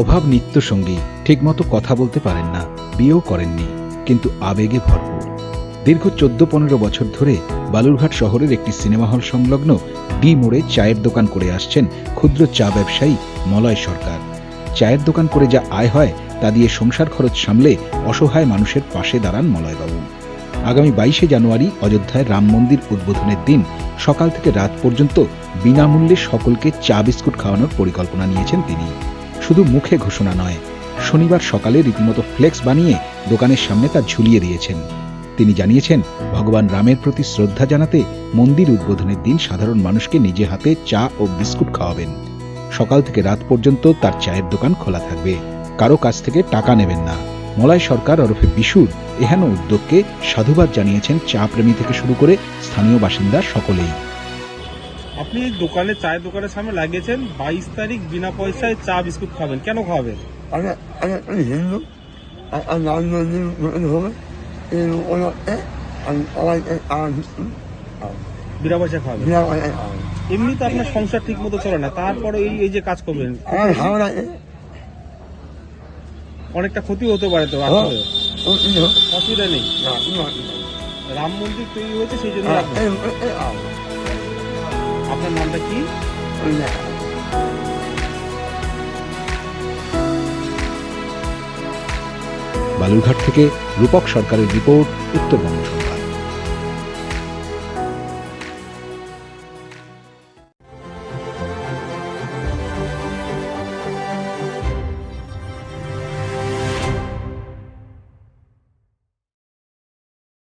অভাব নিত্যসঙ্গী ঠিকমতো কথা বলতে পারেন না, বিয়েও করেননি, কিন্তু আবেগে ভরপুর। দীর্ঘ চোদ্দ পনেরো বছর ধরে বালুরঘাট শহরের একটি সিনেমা হল সংলগ্ন ডি মোড়ে চায়ের দোকান করে আসছেন ক্ষুদ্র চা ব্যবসায়ী মলয় সরকার। চায়ের দোকান করে যা আয় হয়, তা দিয়ে সংসার খরচ সামলে অসহায় মানুষের পাশে দাঁড়ান মলয়বাবু। আগামী বাইশে জানুয়ারি অযোধ্যায় রাম মন্দির উদ্বোধনের দিন সকাল থেকে রাত পর্যন্ত বিনামূল্যে সকলকে চা বিস্কুট খাওয়ানোর পরিকল্পনা নিয়েছেন তিনি। শুধু মুখে ঘোষণা নয়, শনিবার সকালে রীতিমতো ফ্লেক্স বানিয়ে দোকানের সামনে তা ঝুলিয়ে দিয়েছেন। তিনি জানিয়েছেন, ভগবান রামের প্রতি শ্রদ্ধা জানাতে মন্দির উদ্বোধনের দিন সাধারণ মানুষকে নিজে হাতে চা ও বিস্কুট খাওয়াবেন। সকাল থেকে রাত পর্যন্ত তার চায়ের দোকান খোলা থাকবে। কারও কাছ থেকে টাকা নেবেন না। মলয় সরকার ওরফে বিশুর এহেন উদ্যোগকে সাধুবাদ জানিয়েছেন চা প্রেমী থেকে শুরু করে স্থানীয় বাসিন্দা সকলেই। আপনি দোকানে চায়ের দোকানের সামনে লাগিয়েছেন বাইশ তারিখ বিনা পয়সায় চা বিস্কুট খাবেন কেন খাবেন আমি হিন্দু। হবে। বিনা পয়সা খাবেন এমনি তো আপনার সংসার ঠিক মতো চলে না তারপরে এই এই যে কাজ করবেন অনেকটা ক্ষতি হতে পারে তো অসুবিধা নেই। রাম মন্দির তৈরি হয়েছে সেই জন্য। আপনার নামটা কি বালুরঘাট থেকে রূপক সরকারের রিপোর্ট উত্তরবঙ্গ।